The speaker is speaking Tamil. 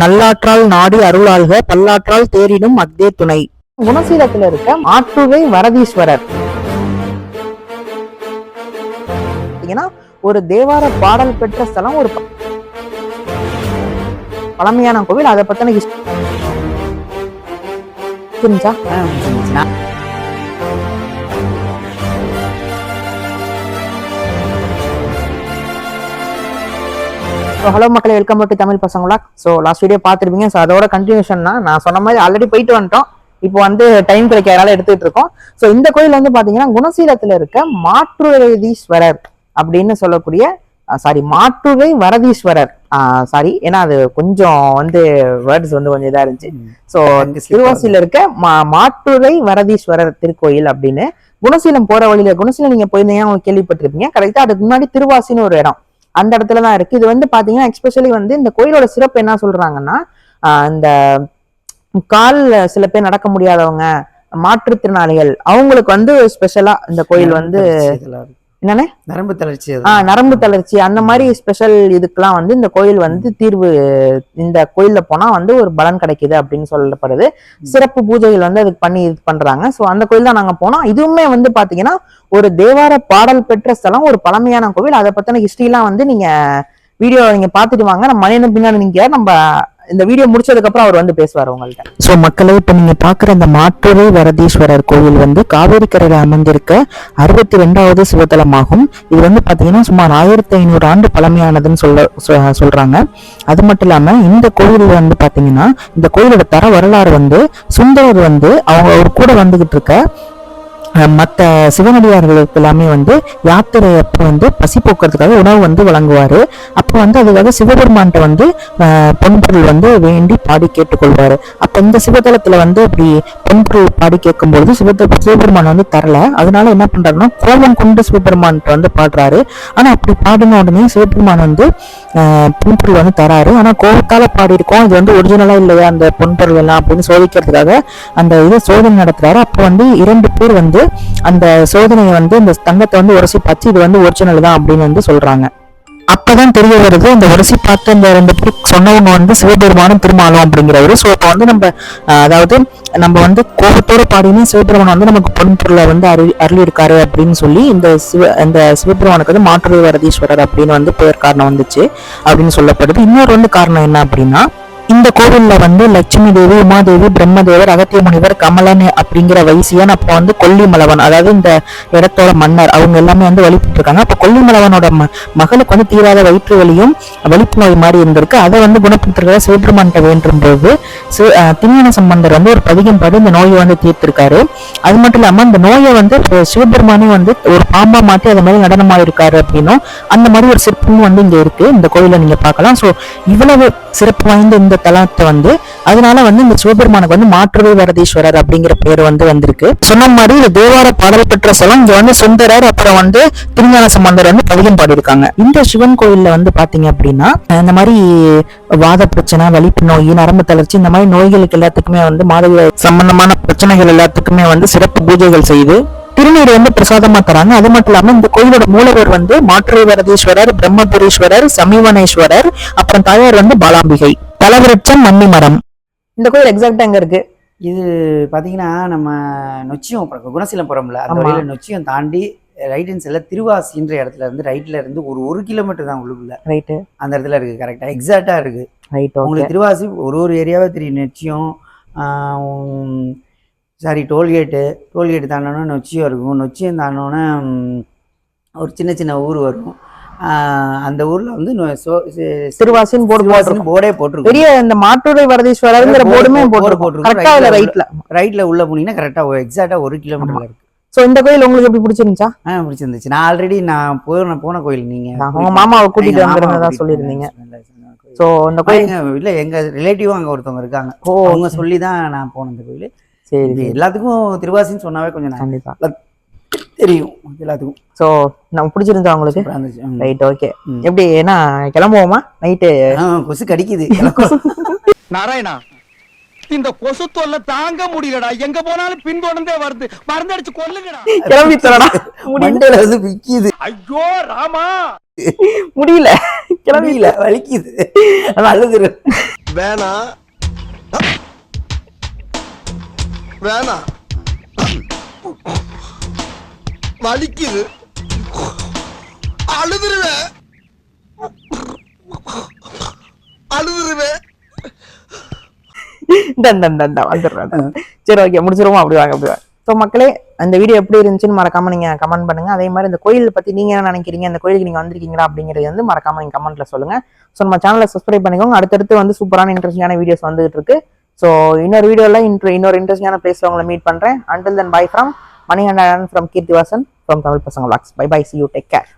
நல்லாற்றால் நாடி அருளாள்க பல்லாற்றால் தேரினும் அக்தே துணை. குணசீலத்துல இருக்க ஆற்றுவை வரதீஸ்வரர். பாத்தீங்கன்னா ஒரு தேவார பாடல் பெற்ற ஸ்தலம் ஒரு பழமையான கோவில் அதை பத்தின தெரிஞ்சா? ஹலோ மக்களே வெல்கம் டு தமிழ் பசங்களா? ஸோ லாஸ்ட் வீடியோ பார்த்துருப்பீங்க. ஸோ அதோட கண்டினியூஷன் தான். நான் சொன்ன மாதிரி ஆல்ரெடி போயிட்டு வந்துட்டோம். இப்போ வந்து டைம் கிடைக்கிறதால எடுத்துட்டு இருக்கோம். ஸோ இந்த கோயில் வந்து பாத்தீங்கன்னா குணசீலத்துல இருக்க மாற்றுவரதீஸ்வரர் அப்படின்னு சொல்லக்கூடிய சாரி மாற்றுவை வரதீஸ்வரர். சாரி ஏன்னா அது கொஞ்சம் வந்து வேர்ட்ஸ் வந்து கொஞ்சம் இதா இருந்துச்சு. ஸோ திருவாசியில இருக்க மா- மாற்றுரை வரதீஸ்வரர் திருக்கோயில் அப்படின்னு குணசீலம் போற வழியில குணசீலம் நீங்க போயிருந்தீங்கன்னா கேள்விப்பட்டிருப்பீங்க. கரெக்டா அதுக்கு முன்னாடி திருவாசின்னு ஒரு இடம். அந்த இடத்துல தான் இருக்கு. இது வந்து பாத்தீங்கன்னா எக்ஸ்பெஷலி வந்து இந்த கோயிலோட சிறப்பு என்ன சொல்றாங்கன்னா ஆஹ் இந்த கால்ல சில பேர் நடக்க முடியாதவங்க மாற்றுத்திறனாளிகள் அவங்களுக்கு வந்து ஸ்பெஷலா இந்த கோயில் வந்து என்னண்ணே? நரம்பு தளர்ச்சி. ஆஹ் நரம்பு தளர்ச்சி. அந்த மாதிரி ஸ்பெஷல் இதுக்கெல்லாம் வந்து இந்த கோயில் வந்து தீர்வு இந்த கோயில்ல போனா வந்து ஒரு பலன் கிடைக்குது அப்படின்னு சொல்லப்படுது. சிறப்பு பூஜைகள் வந்து அதுக்கு பண்ணி இது பண்றாங்க. சோ அந்த கோயில் தான் நாங்க போனோம். இதுவுமே வந்து பாத்தீங்கன்னா ஒரு தேவார பாடல் பெற்ற ஸ்தலம் ஒரு பழமையான கோவில். அதை பத்தின ஹிஸ்டரி எல்லாம் வந்து நீங்க வீடியோ நீங்க பாத்துட்டு வாங்க. நம்ம மணியன் பின்னாடி நீங்க நம்ம இந்த வீடியோ முடிச்சதுக்கு அப்புறம் அவர் வந்து பேசுவார் உங்கள்கிட்ட சோ மக்களே இப்ப நீங்க பாக்குற இந்த மாற்றுரை வரதீஸ்வரர் கோவில் வந்து காவேரி கரையில அமைந்திருக்க அறுபத்தி ரெண்டாவது சிவத்தலமாகும். இது வந்து பாத்தீங்கன்னா சுமார் ஆயிரத்தி ஐநூறு ஆண்டு பழமையானதுன்னு சொல்ல சொ- சொல்றாங்க. அது மட்டும் இல்லாம இந்த கோயில் வந்து பாத்தீங்கன்னா இந்த கோயிலோட தர வரலாறு வந்து சுந்தரர் வந்து அவங்க அவர் கூட வந்துகிட்டு இருக்க மற்ற சிவனடியார்களுக்கு எல்லாமே வந்து யாத்திரை அப்போ வந்து பசி போக்குறதுக்காக உணவு வந்து வழங்குவார். அப்போ வந்து அதுக்காக சிவபெருமான்கிட்ட வந்து பொன்பொருள் வந்து வேண்டி பாடி கேட்டுக்கொள்வாரு. அப்போ இந்த சிவதளத்தில் வந்து அப்படி பொன்பொருள் பாடி கேட்கும்பொழுது சிவத்த சிவபெருமான் வந்து தரல. அதனால என்ன பண்ணுறாருன்னா கோபம் கொண்டு சிவபெருமான்கிட்ட வந்து பாடுறாரு. ஆனால் அப்படி பாடின உடனே சிவபெருமான் வந்து பொன்பொருள் வந்து தராரு. ஆனால் கோபத்தால் பாடி இருக்கோம் இது வந்து ஒரிஜினலாக இல்லையா அந்த பொன்பொருள் எல்லாம் அப்படின்னு சோதிக்கிறதுக்காக அந்த இது சோதனை நடத்துறாரு. அப்போ வந்து இரண்டு பேர் வந்து அந்த சோதனையை வந்து இந்த தங்கத்தை வந்து உரசி பார்த்து இது வந்து ஒரிஜினல் தான் அப்படின்னு வந்து சொல்றாங்க. அப்பதான் தெரிய வருது இந்த உரசி பார்த்து இந்த ரெண்டு பேர் சொன்னவங்க வந்து சிவபெருமானும் திருமாலும் அப்படிங்கிறவரு ஸோ இப்போ வந்து நம்ம அதாவது நம்ம வந்து கோபத்தோடு பாடினா சிவபெருமான் வந்து நமக்கு பொன்பொருளை வந்து அரு அருளியிருக்காரு அப்படின்னு சொல்லி இந்த சிவ இந்த சிவபெருமானுக்கு வந்து மாற்று வரதீஸ்வரர் அப்படின்னு வந்து பெயர் காரணம் வந்துச்சு அப்படின்னு சொல்லப்படுது. இன்னொரு வந்து காரணம் என்ன அப்படின்னா இந்த கோவில்ல வந்து லட்சுமி தேவி உமாதேவி பிரம்மதேவர் அகத்திய முனிவர் கமலன் அப்படிங்கிற வைசியன் அப்போ வந்து கொல்லிமலவன் அதாவது இந்த இடத்தோட மன்னர் அவங்க எல்லாமே வந்து வழிபட்டுருக்காங்க. அப்போ கொல்லிமலவனோட ம மகளுக்கு வந்து தீராத வயிற்று வலியும் வலிப்பு நோய் மாதிரி இருந்திருக்கு. அதை வந்து குணப்படுத்துறத சிவபெருமான்கிட்ட வேண்டும் போது சிவ- சம்பந்தர் வந்து ஒரு பதிகம் பாடி இந்த நோயை வந்து தீர்த்திருக்காரு. அது மட்டும் இல்லாமல் இந்த நோயை வந்து சிவபெருமானே வந்து ஒரு பாம்பா மாற்றி அது மாதிரி நடனமாக இருக்காரு அப்படின்னும் அந்த மாதிரி ஒரு சிற்பமும் வந்து இங்கே இருக்கு. இந்த கோயிலை நீங்க பார்க்கலாம். ஸோ இவ்வளவு சிறப்பு வாய்ந்த இந்த தலத்தை வந்து அதனால வந்து இந்த சிவபெருமானுக்கு வந்து மாற்றுவை வரதீஸ்வரர் அப்படிங்கிற பேர் வந்து வந்திருக்கு. சொன்ன மாதிரி இந்த தேவார பாடல் பெற்ற ஸ்தலம் இங்க வந்து சுந்தரர் அப்புறம் வந்து திருஞான சம்பந்தர் வந்து பதிகம் பாடியிருக்காங்க. இந்த சிவன் கோயில்ல வந்து பாத்தீங்க அப்படின்னா இந்த மாதிரி வாத பிரச்சனை வலிப்பு நோய் நரம்பு தளர்ச்சி இந்த மாதிரி நோய்களுக்கு எல்லாத்துக்குமே வந்து மாதவிய சம்பந்தமான பிரச்சனைகள் எல்லாத்துக்குமே வந்து சிறப்பு பூஜைகள் செய்து திருநீர் வந்து பிரசாதமா தராங்க. அது மட்டும் இல்லாம இந்த கோயிலோட மூலவர் வந்து மாற்றுரை வரதீஸ்வரர் பிரம்மபுரீஸ்வரர் சமீவனேஸ்வரர் அப்புறம் தாயார் வந்து பாலாம்பிகை. தலவிருட்சம் மன்னி மரம். இந்த கோயில் எக்ஸாக்டா எங்க இருக்கு? இது பாத்தீங்கன்னா நம்ம நொச்சியம் அப்புறம் குணசீலம் போறோம்ல. அந்த. வழியில நொச்சியம் தாண்டி ரைட் ஹேண்ட் சைடில் திருவாசின்ற இடத்துல இருந்து ரைட்ல இருந்து ஒரு ஒரு கிலோமீட்டர் தான் உள்ளுக்குள்ள. ரைட்டு அந்த இடத்துல இருக்கு கரெக்டா எக்ஸாக்டா இருக்கு. ரைட் உங்களுக்கு திருவாசி ஒரு ஒரு ஏரியாவே தெரியும். Nochiyam sorry tollgate. டோல்கேட்டு தாண்டோன்னா நொச்சியம் இருக்கும். நொச்சியம் தாண்டோன்னே ஒரு சின்ன சின்ன ஊர் வரும். அந்த ஊர்ல வந்து திருவாசின்னு போர்டு போட்டிருக்கும். போர்டே போட்டிருக்கும். பெரிய இந்த மாற்றுரை வரதீஸ்வரர்ங்கிற போர்டு போர்டுமே போர்டு போட்டிருக்கும். இல்ல ரைட்ல ரைட்ல. உள்ள போனீங்கன்னா கரெக்டா எக்ஸாக்டா ஒரு கிலோமீட்டர்ல இருக்கு. சோ இந்த கோயில் உங்களுக்கு எப்படி பிடிச்சிருந்துச்சா? ஆ பிடிச்சிருந்துச்சு. நான் ஆல்ரெடி நான் போன போன கோயில் நீங்க நான் உங்க மாமாவை மாமாவை வந்திருந்ததா சொல்லியிருந்தீங்க. சோ இந்த கோயில் இல்ல எங்க ரிலேட்டிவும் அங்க ஒருத்தவங்க இருக்காங்க. ஓ அவங்க சொல்லி தான் நான் போன இந்த கோயில். சரி. எல்லாத்துக்கும் திருவாசின்னு சொன்னாவே கொஞ்சம் நான் கண்டிப்பா. தெரியும் எல்லாத்துக்கும். சோ நம்ம பிடிச்சிருந்தா ம். Right okay. எப்படி ஏன்னா கிளம்புவோமா? நைட்டு கொசு கடிக்குது. நாராயணா இந்த கொசு தொல்லை தாங்க முடியலடா. எங்க போனாலும் பின்தொடர்ந்தே வருது. மருந்தடிச்சு கொல்லுங்கடா. கிளம்பி தரடா முடியல. வந்து விக்கிது. ஐயோ ராமா. முடியல. கிளம்பி முடியல வலிக்குது. அழுதுரு. வேணாம் வேணாம் வலிக்குது. அழுதுருவேன். அழுதுருவேன். சரி ஓகே முடிச்சிருவோம். அப்படி வாங்க அப்படி வாங்க. ஸோ மக்களே அந்த வீடியோ எப்படி இருந்துச்சுன்னு மறக்காம நீங்க கமெண்ட் பண்ணுங்க. அதே மாதிரி இந்த கோயில் பத்தி நீங்க என்ன நினைக்கிறீங்க? அந்த கோயிலுக்கு நீங்க வந்திருக்கீங்களா? அப்படிங்கிறது வந்து மறக்காம நீங்க கமெண்ட்ல சொல்லுங்க. ஸோ நம்ம சேனலை சப்ஸ்கிரைப் பண்ணிக்கோங்க. அடுத்தடுத்து வந்து சூப்பரான இன்ட்ரெஸ்டிங்கான வீடியோஸ் வந்துட்டு இருக்கு. ஸோ இன்னொரு வீடியோல இன்னொரு இன்ட்ரெஸ்டிங்கான பிளேஸில் உங்களை மீட் பண்ணுறேன் until then bye from Manikandan from Keerthivasan from Tamil பசங்க walks bye bye see you take care